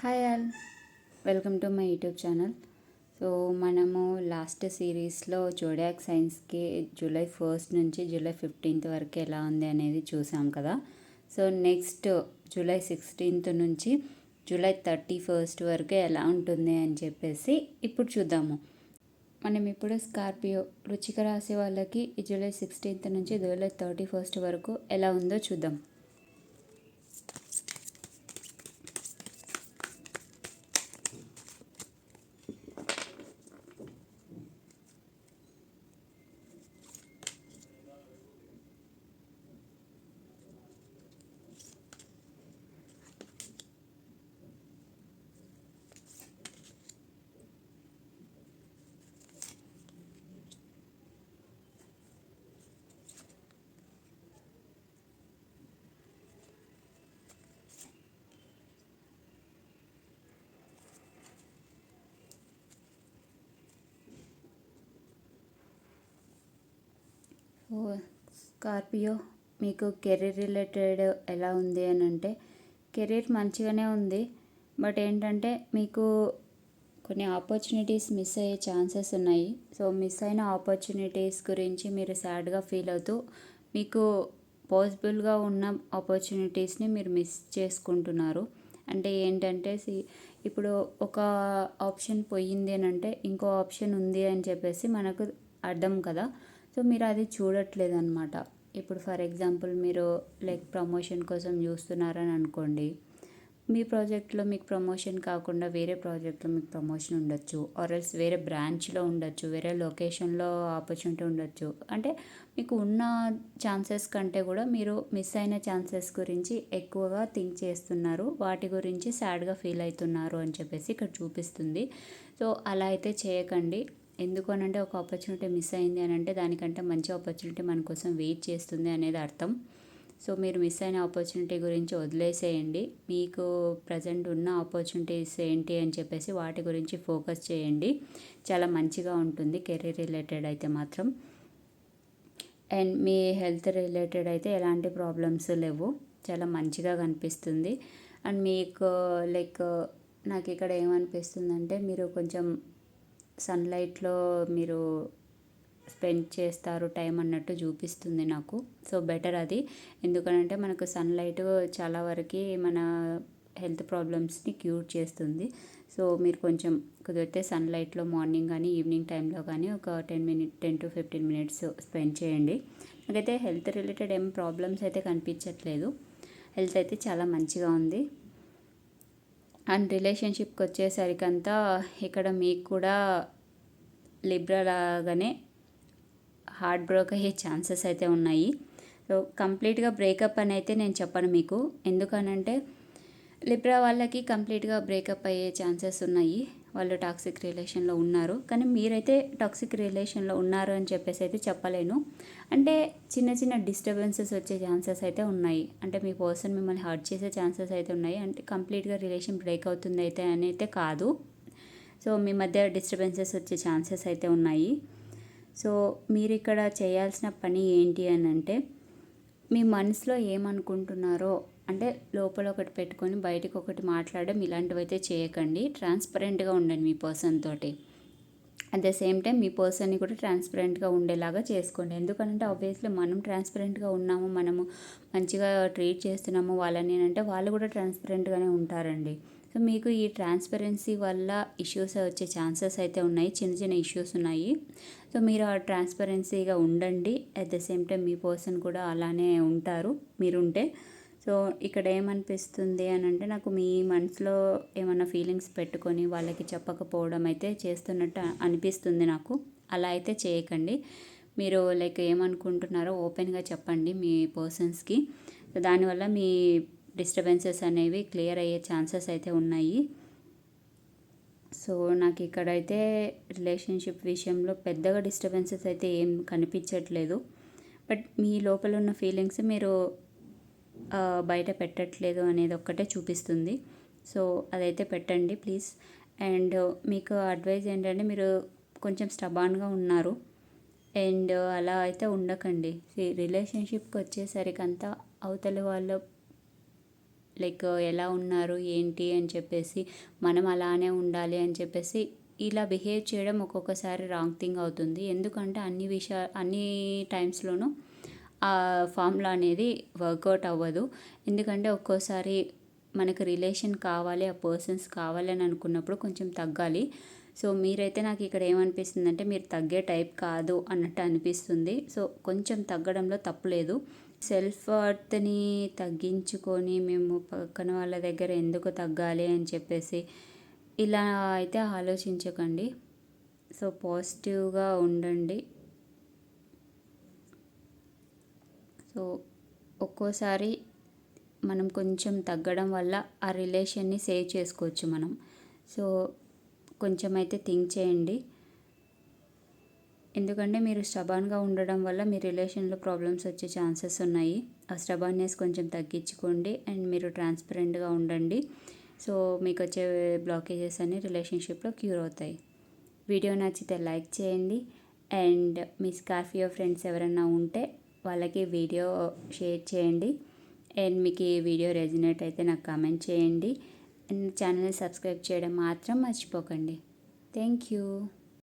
Hi all. Welcome to my YouTube channel. So మనము last సిరీస్లో zodiac సైన్స్కి July first నుంచి జూలై ఫిఫ్టీన్త్ వరకు ఎలా ఉంది అనేది చూసాం కదా. సో నెక్స్ట్ జూలై సిక్స్టీన్త్ నుంచి జూలై థర్టీ ఫస్ట్ వరకు ఎలా ఉంటుంది అని చెప్పేసి ఇప్పుడు చూద్దాము. మనం ఇప్పుడు స్కార్పియో రుచిక రాశి వాళ్ళకి జూలై సిక్స్టీన్త్ నుంచి జూలై థర్టీ ఫస్ట్ వరకు ఎలా ఉందో చూద్దాం. స్కార్పియో మీకు కెరీర్ రిలేటెడ్ ఎలా ఉంది అని అంటే కెరీర్ మంచిగానే ఉంది. బట్ ఏంటంటే మీకు కొన్ని ఆపర్చునిటీస్ మిస్ అయ్యే ఛాన్సెస్ ఉన్నాయి. సో మిస్ అయిన ఆపర్చునిటీస్ గురించి మీరు సాడ్గా ఫీల్ అవుతూ మీకు పాసిబుల్గా ఉన్న ఆపర్చునిటీస్ని మీరు మిస్ చేసుకుంటున్నారు. అంటే ఏంటంటే సి ఇప్పుడు ఒక ఆప్షన్ పోయింది అని అంటే ఇంకో ఆప్షన్ ఉంది అని చెప్పేసి మనకు అర్థం కదా. సో మీరు అది చూడట్లేదు అనమాట ఇప్పుడు ఫర్ ఎగ్జాంపుల్ మీరు లైక్ ప్రమోషన్ కోసం చూస్తున్నారని అనుకోండి. మీ ప్రాజెక్ట్లో మీకు ప్రమోషన్ కాకుండా వేరే ప్రాజెక్ట్లో మీకు ప్రమోషన్ ఉండొచ్చు. ఆర్ఎల్స్ వేరే బ్రాంచ్లో ఉండొచ్చు వేరే లొకేషన్లో ఆపర్చునిటీ ఉండొచ్చు. అంటే మీకు ఉన్న ఛాన్సెస్ కంటే కూడా మీరు మిస్ అయిన ఛాన్సెస్ గురించి ఎక్కువగా థింక్ చేస్తున్నారు. వాటి గురించి సాడ్గా ఫీల్ అవుతున్నారు అని చెప్పేసి ఇక్కడ చూపిస్తుంది. సో అలా అయితే చేయకండి. ఎందుకు అని అంటే ఒక ఆపర్చునిటీ మిస్ అయింది అని అంటే దానికంటే మంచి ఆపర్చునిటీ మన కోసం వెయిట్ చేస్తుంది అనేది అర్థం. సో మీరు మిస్ అయిన ఆపర్చునిటీ గురించి వదిలేసేయండి. మీకు ప్రజెంట్ ఉన్న ఆపర్చునిటీస్ ఏంటి అని చెప్పేసి వాటి గురించి ఫోకస్ చేయండి. చాలా మంచిగా ఉంటుంది కెరీర్ రిలేటెడ్ అయితే మాత్రం. అండ్ మీ హెల్త్ రిలేటెడ్ అయితే ఎలాంటి ప్రాబ్లమ్స్ లేవు. చాలా మంచిగా కనిపిస్తుంది. అండ్ మీకు లైక్ నాకు ఇక్కడ ఏమనిపిస్తుందంటే మీరు కొంచెం సన్లైట్లో మీరు స్పెండ్ చేస్తారు టైం అన్నట్టు చూపిస్తుంది నాకు. సో బెటర్ అది. ఎందుకనంటే మనకు సన్లైట్ చాలా వరకు మన హెల్త్ ప్రాబ్లమ్స్ని క్యూర్ చేస్తుంది. సో మీరు కొంచెం కుదిరితే సన్లైట్లో మార్నింగ్ కానీ ఈవినింగ్ టైంలో కానీ ఒక ten minute ten to fifteen minutes spend చేయండి. నాకైతే హెల్త్ రిలేటెడ్ ఏం ప్రాబ్లమ్స్ అయితే కనిపించట్లేదు. హెల్త్ అయితే చాలా మంచిగా ఉంది. అండ్ రిలేషన్షిప్కి వచ్చేసరికి అంతా ఇక్కడ మీకు కూడా లిబ్రా లాగానే హార్ట్ బ్రోక్ అయ్యే ఛాన్సెస్ అయితే ఉన్నాయి. సో కంప్లీట్గా బ్రేకప్ అని అయితే నేను చెప్పను మీకు. ఎందుకనంటే లిబ్రా వాళ్ళకి కంప్లీట్గా బ్రేకప్ అయ్యే ఛాన్సెస్ ఉన్నాయి. వాళ్ళు టాక్సిక్ రిలేషన్లో ఉన్నారు. కానీ మీరైతే టాక్సిక్ రిలేషన్లో ఉన్నారు అని చెప్పేసి అయితే చెప్పలేను. అంటే చిన్న చిన్న డిస్టర్బెన్సెస్ వచ్చే ఛాన్సెస్ అయితే ఉన్నాయి. అంటే మీ పర్సన్ మిమ్మల్ని హర్ట్ చేసే ఛాన్సెస్ అయితే ఉన్నాయి. అంటే కంప్లీట్గా రిలేషన్ బ్రేక్ అవుతుంది అయితే అని అయితే కాదు. సో మీ మధ్య డిస్టర్బెన్సెస్ వచ్చే ఛాన్సెస్ అయితే ఉన్నాయి. సో మీరు ఇక్కడ చేయాల్సిన పని ఏంటి అని అంటే మీ మనసులో ఏమనుకుంటున్నారో అంటే లోపల ఒకటి పెట్టుకొని బయటకు ఒకటి మాట్లాడడం ఇలాంటివి అయితే చేయకండి. ట్రాన్స్పరెంట్గా ఉండండి మీ పర్సన్ తోటి. అట్ ద సేమ్ టైం మీ పర్సన్ని కూడా ట్రాన్స్పరెంట్గా ఉండేలాగా చేసుకోండి. ఎందుకంటే ఆబ్వియస్లీ మనం ట్రాన్స్పరెంట్గా ఉన్నాము మనము మంచిగా ట్రీట్ చేస్తున్నాము వాళ్ళని అంటే వాళ్ళు కూడా ట్రాన్స్పరెంట్గానే ఉంటారండి. సో మీకు ఈ ట్రాన్స్పరెన్సీ వల్ల ఇష్యూస్ వచ్చే ఛాన్సెస్ అయితే ఉన్నాయి చిన్న చిన్న ఇష్యూస్ ఉన్నాయి. సో మీరు ఆ ట్రాన్స్పరెన్సీగా ఉండండి. అట్ ద సేమ్ టైం మీ పర్సన్ కూడా అలానే ఉంటారు మీరుంటే. సో ఇక్కడ ఏమనిపిస్తుంది అని అంటే నాకు మీ మనసులో ఏమైనా ఫీలింగ్స్ పెట్టుకొని వాళ్ళకి చెప్పకపోవడం అయితే చేస్తున్నట్టు అనిపిస్తుంది నాకు. అలా అయితే చేయకండి. మీరు లైక్ ఏమనుకుంటున్నారో ఓపెన్గా చెప్పండి మీ పర్సన్స్కి. దానివల్ల మీ డిస్టర్బెన్సెస్ అనేవి క్లియర్ అయ్యే ఛాన్సెస్ అయితే ఉన్నాయి. సో నాకు ఇక్కడైతే రిలేషన్షిప్ విషయంలో పెద్దగా డిస్టర్బెన్సెస్ అయితే ఏం కనిపించట్లేదు. బట్ మీ లోపల ఉన్న ఫీలింగ్స్ మీరు బయట పెట్టట్లేదు అనేది ఒక్కటే చూపిస్తుంది. సో అదైతే పెట్టండి ప్లీజ్. అండ్ మీకు అడ్వైజ్ ఏంటంటే మీరు కొంచెం స్టబాన్గా ఉన్నారు. అండ్ అలా అయితే ఉండకండి. రిలేషన్షిప్కి వచ్చేసరికి అంతా అవతలి వాళ్ళ లైక్ ఎలా ఉన్నారు ఏంటి అని చెప్పేసి మనం అలానే ఉండాలి అని చెప్పేసి ఇలా బిహేవ్ చేయడం ఒక్కొక్కసారి రాంగ్ థింగ్ అవుతుంది. ఎందుకంటే అన్ని విషయా అన్ని టైమ్స్లోనూ ఆ ఫార్ములా అనేది వర్కౌట్ అవ్వదు. ఎందుకంటే ఒక్కోసారి మనకు రిలేషన్ కావాలి ఆ పర్సన్స్ కావాలి అని అనుకున్నప్పుడు కొంచెం తగ్గాలి. సో మీరైతే నాకు ఇక్కడ ఏమనిపిస్తుంది అంటే మీరు తగ్గే టైప్ కాదు అన్నట్టు అనిపిస్తుంది. సో కొంచెం తగ్గడంలో తప్పులేదు సెల్ఫ్ వర్త్ని తగ్గించుకొని మేము పక్కన వాళ్ళ దగ్గర ఎందుకు తగ్గాలి అని చెప్పేసి ఇలా అయితే ఆలోచించకండి. సో పాజిటివ్గా ఉండండి. సో ఒక్కోసారి మనం కొంచెం తగ్గడం వల్ల ఆ రిలేషన్ని సేవ్ చేసుకోవచ్చు మనం. సో కొంచెం అయితే థింక్ చేయండి. ఎందుకంటే మీరు స్టబాన్గా ఉండడం వల్ల మీ రిలేషన్లో ప్రాబ్లమ్స్ వచ్చే ఛాన్సెస్ ఉన్నాయి. ఆ స్టబాన్నెస్ కొంచెం తగ్గించుకోండి అండ్ మీరు ట్రాన్స్పరెంట్గా ఉండండి. సో మీకు వచ్చే బ్లాకేజెస్ అన్ని రిలేషన్షిప్లో క్యూర్ అవుతాయి. వీడియో నచ్చితే లైక్ చేయండి అండ్ మీ స్కార్ఫియో ఫ్రెండ్స్ ఎవరైనా ఉంటే వాళ్ళకి వీడియో షేర్ చేయండి. అండ్ మీకు ఈ వీడియో రెజినేట్ అయితే నాకు కామెంట్ చేయండి. అండ్ ఛానల్ని సబ్స్క్రైబ్ చేయడం మాత్రం మర్చిపోకండి. Thank you.